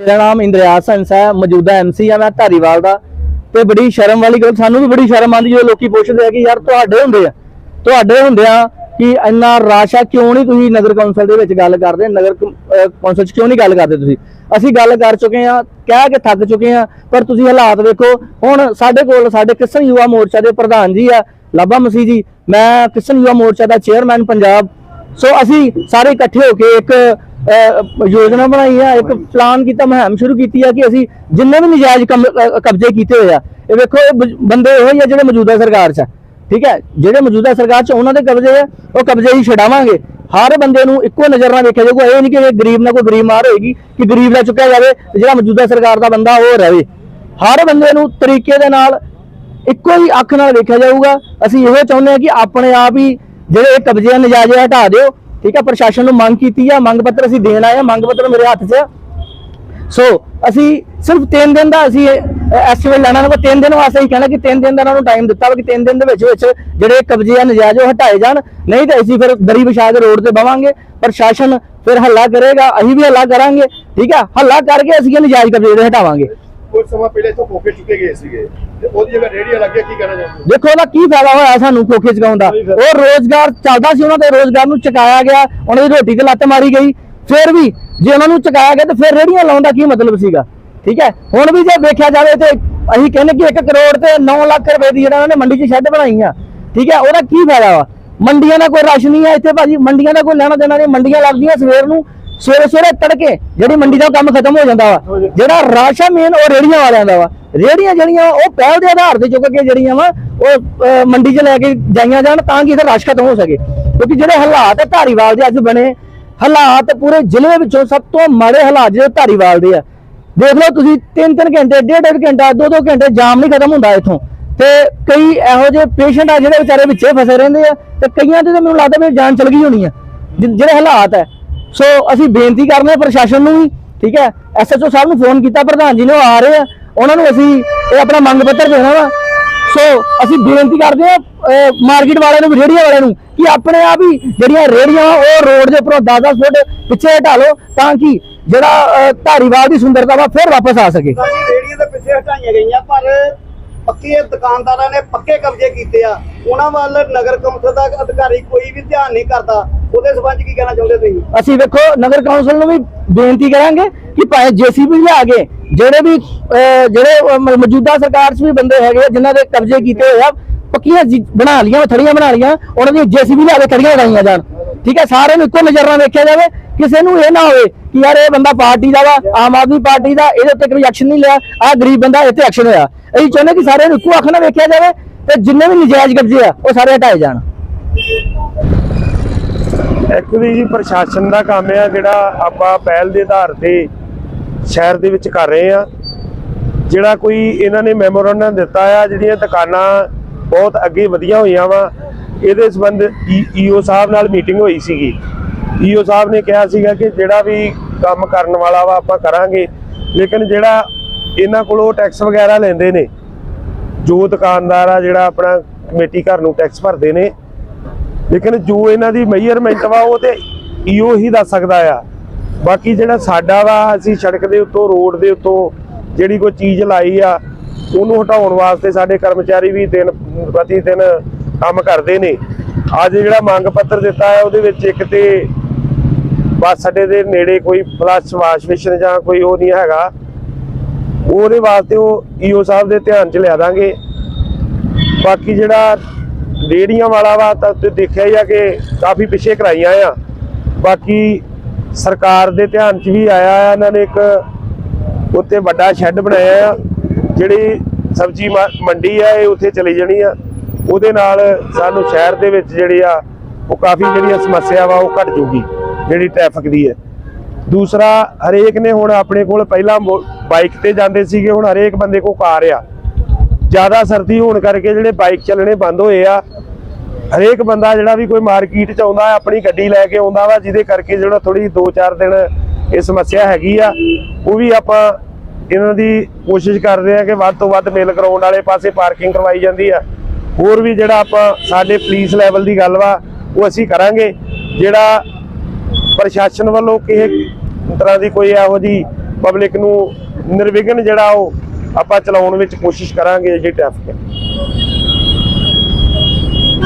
ਮੇਰਾ ਨਾਮ ਇੰਦਰਿਆਸ ਹੰਸ ਹੈ, ਮੌਜੂਦਾ ਐਮਸੀ ਆ ਮੈਂ ਧਾਰੀਵਾਲ ਦਾ। ਤੇ ਬੜੀ ਸ਼ਰਮ ਵਾਲੀ ਗੱਲ, ਸਾਨੂੰ ਵੀ ਬੜੀ ਸ਼ਰਮ ਆਉਂਦੀ ਜਦੋਂ ਲੋਕੀ ਪੁੱਛਦੇ ਆ ਕਿ ਯਾਰ ਤੁਹਾਡੇ ਹੁੰਦੇ ਆ, ਤੁਹਾਡੇ ਹੁੰਦੇ ਆ ਕਿ ਇੰਨਾ ਰਾਸ਼ ਕਿਉਂ ਨਹੀਂ ਤੁਸੀਂ ਨਗਰ ਕੌਂਸਲ ਦੇ ਵਿੱਚ ਗੱਲ ਕਰਦੇ, ਨਗਰ ਕੌਂਸਲ 'ਚ ਕਿਉਂ ਨਹੀਂ ਗੱਲ ਕਰਦੇ ਤੁਸੀਂ? ਅਸੀਂ ਗੱਲ ਕਰ ਚੁੱਕੇ ਆ, ਕਹਿ ਕੇ ਥੱਕ ਚੁੱਕੇ ਆ, ਪਰ ਤੁਸੀਂ ਹਾਲਾਤ ਵੇਖੋ, ਹੁਣ ਸਾਡੇ ਕੋਲ, ਸਾਡੇ ਕਿਸਨ ਯੁਵਾ ਮੋਰਚਾ ਦੇ ਪ੍ਰਧਾਨ ਜੀ ਆ ਲਾਬਾ ਮਸੀਹ ਜੀ, ਮੈਂ ਕਿਸਨ ਯੁਵਾ ਮੋਰਚਾ ਦਾ ਚੇਅਰਮੈਨ ਪੰਜਾਬ। ਸੋ ਅਸੀਂ ਸਾਰੇ ਇਕੱਠੇ ਹੋ ਕੇ ਇੱਕ ਯੋਜਨਾ ਬਣਾਈ ਆ, ਇੱਕ ਪਲਾਨ ਕੀਤਾ, ਮੁਹਿੰਮ ਸ਼ੁਰੂ ਕੀਤੀ ਹੈ ਕਿ ਅਸੀਂ ਜਿੰਨੇ ਵੀ ਨਜਾਇਜ਼ ਕੰਮ- ਕਬਜ਼ੇ ਕੀਤੇ ਹੋਏ ਆ, ਇਹ ਵੇਖੋ, ਇਹ ਬੰਦੇ ਇਹੋ ਹੀ ਆ ਜਿਹੜੇ ਮੌਜੂਦਾ ਸਰਕਾਰ 'ਚ ਆ, ਠੀਕ ਹੈ? ਜਿਹੜੇ ਮੌਜੂਦਾ ਸਰਕਾਰ 'ਚ ਉਹਨਾਂ ਦੇ ਕਬਜ਼ੇ ਆ, ਉਹ ਕਬਜ਼ੇ ਹੀ ਛਡਾਵਾਂਗੇ। ਹਰ ਬੰਦੇ ਨੂੰ ਇੱਕੋ ਨਜ਼ਰ ਨਾਲ ਵੇਖਿਆ ਜਾਊਗਾ, ਇਹ ਨਹੀਂ ਕਿ ਗਰੀਬ ਨਾਲ ਕੋਈ ਗਰੀਬ ਮਾਰ ਹੋਏਗੀ, ਕਿ ਗਰੀਬ ਦਾ ਚੁੱਕਿਆ ਜਾਵੇ ਜਿਹੜਾ ਮੌਜੂਦਾ ਸਰਕਾਰ ਦਾ ਬੰਦਾ ਉਹ ਰਹੇ ਹਰ ਬੰਦੇ ਨੂੰ ਤਰੀਕੇ ਦੇ ਨਾਲ ਇੱਕੋ ਹੀ ਅੱਖ ਨਾਲ ਵੇਖਿਆ ਜਾਊਗਾ। ਅਸੀਂ ਇਹੋ ਚਾਹੁੰਦੇ ਹਾਂ ਕਿ ਆਪਣੇ ਆਪ ਹੀ ਜਿਹੜੇ ਇਹ ਕਬਜ਼ੇ ਆ, ਨਜਾਇਜ਼ ਹਟਾ ਦਿਓ। ਠੀਕ ਆ, ਪ੍ਰਸ਼ਾਸਨ ਨੂੰ ਮੰਗ ਕੀਤੀ ਆ, ਮੰਗ ਪੱਤਰ ਅਸੀਂ ਦੇਣ ਆਏ ਆ, ਮੰਗ ਪੱਤਰ ਮੇਰੇ ਹੱਥ 'ਚ ਆ। ਸੋ ਅਸੀਂ ਸਿਰਫ 3 ਦਿਨ ਦਾ ਅਸੀਂ ਐਸਟੀਮੇਟ ਲੈਣਾ ਨਾ 3 ਦਿਨ ਵਾਸਤੇ ਹੀ ਕਹਿਣਾ ਕਿ 3 ਦਿਨ ਦਾ ਉਹਨਾਂ ਨੂੰ ਟਾਈਮ ਦਿੱਤਾ ਵਾ ਕਿ 3 ਦਿਨ ਦੇ ਵਿੱਚ ਵਿੱਚ ਜਿਹੜੇ ਕਬਜ਼ੇ ਆ, ਨਜਾਇਜ਼ ਉਹ ਹਟਾਏ ਜਾਣ। ਨਹੀਂ ਤਾਂ ਅਸੀਂ ਫਿਰ ਦਰੀ ਵਿਛਾ ਕੇ ਰੋਡ ਤੇ ਬਵਾਂਗੇ, ਪ੍ਰਸ਼ਾਸਨ ਫਿਰ ਹੱਲਾ ਕਰੇਗਾ, ਅਸੀਂ ਵੀ ਹੱਲਾ ਕਰਾਂਗੇ, ਠੀਕ ਆ? ਹੱਲਾ ਕਰਕੇ ਅਸੀਂ ਇਹ ਨਜਾਇਜ਼ ਕਬਜ਼ੇ ਦੇ ਹਟਾਵਾਂਗੇ। ਕੁਝ ਸਮਾਂ ਪਹਿਲੇ ਇੱਥੋਂ ਕੋਕੇ ਚੁੱਕੇ ਗਏ ਸੀਗੇ। ਤੇ ਉਹਦੀ ਜਗ੍ਹਾ ਰੇੜੀਆਂ ਲੱਗੀਆਂ ਕੀ ਕਹਿਣਾ ਚਾਹੁੰਦੇ ਦੇਖੋ ਉਹਦਾ ਕੀ ਫਾਇਦਾ ਹੋਇਆ ਸਾਨੂੰ ਕੋਖੇ ਚਕਾਉਣ ਦਾ? ਉਹ ਰੋਜ਼ਗਾਰ ਚੱਲਦਾ ਸੀ ਉਹਨਾਂ ਦੇ ਰੋਜ਼ਗਾਰ ਨੂੰ ਚਕਾਇਆ ਗਿਆ। ਉਹਨਾਂ ਦੀ ਰੋਟੀ ਤੇ ਲੱਤ ਮਾਰੀ ਗਈ। ਫਿਰ ਵੀ ਜੇ ਉਹਨਾਂ ਨੂੰ ਚਕਾਇਆ ਗਿਆ ਤਾਂ ਫਿਰ ਰੇੜੀਆਂ ਲਾਉਣ ਦਾ ਕੀ ਮਤਲਬ ਸੀਗਾ? ਠੀਕ ਹੈ? ਹੁਣ ਵੀ ਜੇ ਵੇਖਿਆ ਜਾਵੇ ਤੇ ਅਸੀਂ ਕਹਿੰਦੇ ਕਿ 1 ਕਰੋੜ ਤੇ 9 ਲੱਖ ਰੁਪਏ ਦੀ ਜਿਹੜਾ ਉਹਨਾਂ ਨੇ ਮੰਡੀ 'ਚ ਸ਼ੈੱਡ ਬਣਾਈ ਆ। ਠੀਕ ਹੈ? ਉਹਦਾ ਕੀ ਫਾਇਦਾ ਵਾ? ਮੰਡੀਆਂ ਦਾ ਕੋਈ ਰਸ਼ ਨਹੀਂ ਆ ਇੱਥੇ ਭਾਜੀ। ਮੰਡੀਆਂ ਦਾ ਕੋਈ ਲੈਣਾ ਦੇਣਾ ਨਹੀਂ। ਮੰਡੀਆਂ ਲੱਗਦੀਆਂ ਸਵੇਰ ਨੂੰ। ਸਵੇਰੇ ਸਵੇਰੇ ਤੜਕੇ ਜਿਹੜੀ ਮੰਡੀ ਦਾ ਕੰਮ ਖਤਮ ਹੋ ਜਾਂਦਾ ਵਾ ਜਿਹੜਾ ਰਸ਼ ਮੇਨ ਉਹ ਰੇੜੀਆਂ ਵਾਲਿਆਂ ਦਾ ਵਾ। ਰੇੜੀਆਂ ਜਿਹੜੀਆਂ ਉਹ ਪਹਿਲ ਦੇ ਆਧਾਰ ਤੇ ਚੁੱਕ ਕੇ ਜਿਹੜੀਆਂ ਵਾ ਉਹ ਮੰਡੀ 'ਚ ਲੈ ਕੇ ਜਾਈਆਂ ਜਾਣ ਤਾਂ ਕਿ ਇਹਦਾ ਰਸ਼ ਖਤਮ ਹੋ ਸਕੇ। ਕਿਉਂਕਿ ਜਿਹੜੇ ਹਾਲਾਤ ਆ ਧਾਰੀਵਾਲ ਦੇ ਅੱਜ ਬਣੇ ਹਾਲਾਤ ਪੂਰੇ ਜ਼ਿਲ੍ਹੇ ਵਿੱਚੋਂ ਸਭ ਤੋਂ ਮਾੜੇ ਹਾਲਾਤ ਜਿਹੜੇ ਧਾਰੀਵਾਲ ਦੇ ਆ। ਦੇਖ ਲਓ ਤੁਸੀਂ 3-3 ਘੰਟੇ ਡੇਢ ਡੇਢ ਘੰਟਾ 2-2 ਘੰਟੇ ਜਾਮ ਨਹੀਂ ਖਤਮ ਹੁੰਦਾ ਇੱਥੋਂ। ਤੇ ਕਈ ਇਹੋ ਜਿਹੇ ਪੇਸ਼ੈਂਟ ਆ ਜਿਹੜੇ ਵਿਚਾਰੇ ਵਿੱਚੇ ਫਸੇ ਰਹਿੰਦੇ ਆ ਤੇ ਕਈਆਂ ਦੀ ਤਾਂ ਮੈਨੂੰ ਲੱਗਦਾ ਵੀ ਜਾਨ ਚਲ ਗਈ ਹੋਣੀ ਆ। ਜਿਹੜੇ ਹਾਲਾਤ ਹੈ ਸੋ ਅਸੀਂ ਬੇਨਤੀ ਕਰਦੇ ਹਾਂ ਪ੍ਰਸ਼ਾਸਨ ਨੂੰ ਵੀ, ਠੀਕ ਹੈ ਐਸਐਚਓ ਸਾਹਿਬ ਨੂੰ ਫੋਨ ਕੀਤਾ, ਪ੍ਰਧਾਨ ਜੀ ਨੇ ਉਹ ਆ ਰਹੇ ਆ, ਉਹਨਾਂ ਨੂੰ ਅਸੀਂ ਇਹ ਆਪਣਾ ਮੰਗ ਪੱਤਰ ਦੇਣਾ ਵਾ। ਸੋ ਅਸੀਂ ਬੇਨਤੀ ਕਰਦੇ ਆ ਮਾਰਕੀਟ ਵਾਲਿਆਂ ਨੂੰ ਰੇੜੀਆਂ ਵਾਲਿਆਂ ਨੂੰ, ਕਿ ਆਪਣੇ ਆਪ ਹੀ ਜਿਹੜੀਆਂ ਰੇੜੀਆਂ ਉਹ ਰੋਡ ਦੇ ਉੱਪਰੋਂ 10-10 ਫੁੱਟ ਪਿੱਛੇ ਹਟਾ ਲਓ, ਤਾਂ ਕਿ ਜਿਹੜਾ ਧਾਰੀਵਾਲ ਦੀ ਸੁੰਦਰਤਾ ਵਾ, ਫਿਰ ਵਾਪਸ ਆ ਸਕੇ। ਸਾਡੀ ਰੇੜੀਆਂ ਦੇ ਪਿੱਛੇ ਹਟਾਈਆਂ ਗਈਆਂ, ਪਰ ਪੱਕੇ ਦੁਕਾਨਦਾਰਾਂ ਨੇ ਪੱਕੇ ਕਬਜ਼ੇ ਕੀਤੇ ਆ। ਉਹਨਾਂ ਵੱਲ ਨਗਰ ਕੌਂਸਲ ਦਾ ਅਧਿਕਾਰੀ ਕੋਈ ਵੀ ਧਿਆਨ ਨਹੀਂ ਕਰਦਾ। ਉਹਦੇ ਸਬੰਧ ਕੀ ਕਹਿਣਾ ਚਾਹੁੰਦੇ ਤੁਸੀਂ? ਅਸੀਂ ਵੇਖੋ, ਨਗਰ ਕੌਂਸਲ ਨੂੰ ਵੀ ਬੇਨਤੀ ਕਰਾਂਗੇ ਕਿ ਭਾਵੇਂ ਜੀਸੀਬੀ ਲਿਆ ਕੇ ਜਿਹੜੇ ਵੀ ਜਿਹੜੇ ਮੌਜੂਦਾ ਸਰਕਾਰ 'ਚ ਵੀ ਬੰਦੇ ਹੈਗੇ ਜਿਨ੍ਹਾਂ ਦੇ ਕਬਜ਼ੇ ਕੀਤੇ ਹੋਏ ਆ, ਪੱਕੀਆਂ ਬਣਾ ਲੀਆਂ ਥੜੀਆਂ ਬਣਾ ਲੀਆਂ ਉਹਨਾਂ ਦੀ ਜੀਸੀਬੀ ਲਿਆ ਕੇ ਥੜੀਆਂ ਲਗਾਈਆਂ ਜਾਣ। ਠੀਕ ਹੈ, ਸਾਰਿਆਂ ਨੂੰ ਇੱਕੋ ਨਜ਼ਰ ਨਾਲ ਵੇਖਿਆ ਜਾਵੇ, ਕਿਸੇ ਨੂੰ ਇਹ ਨਾ ਹੋਵੇ ਕਿ ਯਾਰ ਇਹ ਬੰਦਾ ਪਾਰਟੀ ਦਾ ਵਾ, ਆਮ ਆਦਮੀ ਪਾਰਟੀ ਦਾ, ਇਹਦੇ ਉੱਤੇ ਕੋਈ ਐਕਸ਼ਨ ਨਹੀਂ ਲਿਆ, ਆਹ ਗਰੀਬ ਬੰਦਾ ਇੱਥੇ ਐਕਸ਼ਨ ਹੋਇਆ। ਅਸੀਂ ਚਾਹੁੰਦੇ ਕਿ ਸਾਰਿਆਂ ਨੂੰ ਇੱਕੋ ਅੱਖ ਨਾਲ ਵੇਖਿਆ ਜਾਵੇ ਤੇ ਜਿੰਨੇ ਵੀ ਨਜਾਇਜ਼ ਕਬਜ਼ੇ ਆ, ਉਹ ਸਾਰੇ ਹਟਾਏ ਜਾਣ। ਐਕਚੁਅਲੀ ਜੀ ਪ੍ਰਸ਼ਾਸਨ ਦਾ ਕੰਮ ਆ, ਜਿਹੜਾ ਆਪਾਂ ਪਹਿਲ ਦੇ ਆਧਾਰ ਤੇ ਸ਼ਹਿਰ ਦੇ ਵਿੱਚ ਕਰ ਰਹੇ ਆ। ਜਿਹੜਾ ਕੋਈ ਇਹਨਾਂ ਨੇ ਮੈਮੋਰੰਡਮ ਦਿੱਤਾ ਆ, ਜਿਹੜੀਆਂ ਦੁਕਾਨਾਂ ਬਹੁਤ ਅੱਗੇ ਵਧੀਆਂ ਹੋਈਆਂ ਵਾ, ਇਹਦੇ ਸੰਬੰਧ ਈਓ ਸਾਹਿਬ ਨਾਲ ਮੀਟਿੰਗ ਹੋਈ ਸੀਗੀ। ਈਓ ਸਾਹਿਬ ਨੇ ਕਿਹਾ ਸੀਗਾ ਕਿ ਜਿਹੜਾ ਵੀ ਕੰਮ ਕਰਨ ਵਾਲਾ ਵਾ ਆਪਾਂ ਕਰਾਂਗੇ, ਲੇਕਿਨ ਜਿਹੜਾ ਇਹਨਾਂ ਕੋਲੋਂ ਟੈਕਸ ਵਗੈਰਾ ਲੈਂਦੇ ਨੇ, ਜੋ ਦੁਕਾਨਦਾਰ ਆ ਜਿਹੜਾ ਆਪਣਾ ਕਮੇਟੀ ਘਰ ਨੂੰ ਟੈਕਸ ਭਰਦੇ ਨੇ ਲੇਕਿਨ ਜੋ ਇਹਨਾਂ ਦੀ ਮੈਜ਼ਰਮੈਂਟ ਵਾ ਉਹ ਤੇ ਈਓ ਹੀ ਦੱਸ ਸਕਦਾ ਆ। ਬਾਕੀ ਜਿਹੜਾ ਸਾਡਾ ਵਾ, ਅਸੀਂ ਸੜਕ ਦੇ ਉੱਤੋਂ, ਰੋਡ ਦੇ ਉੱਤੋਂ ਜਿਹੜੀ ਕੋਈ ਚੀਜ਼ ਲਾਈ ਆ, ਉਹਨੂੰ ਹਟਾਉਣ ਵਾਸਤੇ ਸਾਡੇ ਕਰਮਚਾਰੀ ਵੀ ਦਿਨ, ਪ੍ਰਤੀ ਦਿਨ ਕੰਮ ਕਰਦੇ ਨੇ। ਅੱਜ ਜਿਹੜਾ ਮੰਗ ਪੱਤਰ ਦਿੱਤਾ ਹੈ ਉਹਦੇ ਵਿੱਚ ਇੱਕ ਤੇ ਬਸ ਸਾਡੇ ਦੇ ਨੇੜੇ ਕੋਈ ਫਲਸ਼ ਵਾਸ਼ ਬੇਸਿਨ ਜਾਂ ਕੋਈ ਉਹ ਨਹੀਂ ਹੈਗਾ। ਉਹਦੇ ਵਾਸਤੇ ਉਹ ਈਓ ਸਾਹਿਬ ਦੇ ਧਿਆਨ 'ਚ ਲਿਆ ਦਾਂਗੇ। ਬਾਕੀ ਜਿਹੜਾ ਰੇੜੀਆਂ ਵਾਲਾ ਵਾ ਤਾਂ ਤੁਸੀਂ ਦੇਖਿਆ ਹੀ ਆ ਕਿ ਕਾਫੀ ਪਿੱਛੇ ਕਰਾਈਆਂ ਆ। ਬਾਕੀ ਸਰਕਾਰ ਦੇ ਧਿਆਨ 'ਚ ਵੀ ਆਇਆ ਆ, ਇਹਨਾਂ ਨੇ ਇੱਕ ਉੱਤੇ ਵੱਡਾ ਸ਼ੈੱਡ ਬਣਾਇਆ ਆ, ਜਿਹੜੀ ਸਬਜ਼ੀ ਮੰਡੀ ਆ, ਇਹ ਉੱਥੇ ਚਲੀ ਜਾਣੀ ਆ। ਉਹਦੇ ਨਾਲ ਸਾਨੂੰ ਸ਼ਹਿਰ ਦੇ ਵਿੱਚ ਜਿਹੜੀ ਆ, ਉਹ ਕਾਫੀ ਜਿਹੜੀਆਂ ਸਮੱਸਿਆ ਵਾ, ਉਹ ਘਟ ਜੂਗੀ, ਜਿਹੜੀ ਟ੍ਰੈਫਿਕ ਦੀ ਹੈ। ਦੂਸਰਾ, ਹਰੇਕ ਨੇ ਹੁਣ ਆਪਣੇ ਕੋਲ ਪਹਿਲਾਂ ਬਾਈਕ ਤੇ ਜਾਂਦੇ ਸੀਗੇ, ਹੁਣ ਹਰੇਕ ਬੰਦੇ ਕੋਲ ਕਾਰ ਆ। ਜ਼ਿਆਦਾ ਸਰਦੀ ਹੋਣ ਕਰਕੇ ਜਿਹੜੇ ਬਾਈਕ ਚੱਲਣੇ ਬੰਦ ਹੋਏ ਆ, ਹਰੇਕ ਬੰਦਾ ਜਿਹੜਾ ਵੀ ਕੋਈ ਮਾਰਕੀਟ ਚ ਆਉਂਦਾ, ਆਪਣੀ ਗੱਡੀ ਲੈ ਕੇ ਆਉਂਦਾ ਵਾ, ਜਿਹਦੇ ਕਰਕੇ ਜਿਹੜਾ ਥੋੜੀ 2-4 ਦਿਨ ਇਹ ਸਮੱਸਿਆ ਹੈਗੀ ਆ, ਉਹ ਵੀ ਆਪਾਂ ਇਹਨਾਂ ਦੀ ਕੋਸ਼ਿਸ਼ ਕਰਦੇ ਰਹੇ ਆ ਕਿ ਵੱਧ ਤੋਂ ਵੱਧ ਮਿਲ ਗਰਾਊਂਡ ਵਾਲੇ ਪਾਸੇ ਪਾਰਕਿੰਗ ਕਰਵਾਈ ਜਾਂਦੀ ਆ। ਹੋਰ ਵੀ ਜਿਹੜਾ ਆਪਾਂ ਸਾਡੇ ਪੁਲਿਸ ਲੈਵਲ ਦੀ ਗੱਲ ਵਾ, ਉਹ ਅਸੀਂ ਕਰਾਂਗੇ। ਜਿਹੜਾ ਪ੍ਰਸ਼ਾਸਨ ਵੱਲੋਂ ਕਿਸੇ ਤਰ੍ਹਾਂ ਦੀ ਕੋਈ ਇਹੋ ਜੀ ਪਬਲਿਕ ਨੂੰ ਨਿਰਵਿਘਨ ਜਿਹੜਾ ਉਹ ਆਪਾਂ ਚਲਾਉਣ ਵਿੱਚ ਕੋਸ਼ਿਸ਼ ਕਰਾਂਗੇ ਜੀ ਟ੍ਰੈਫਿਕ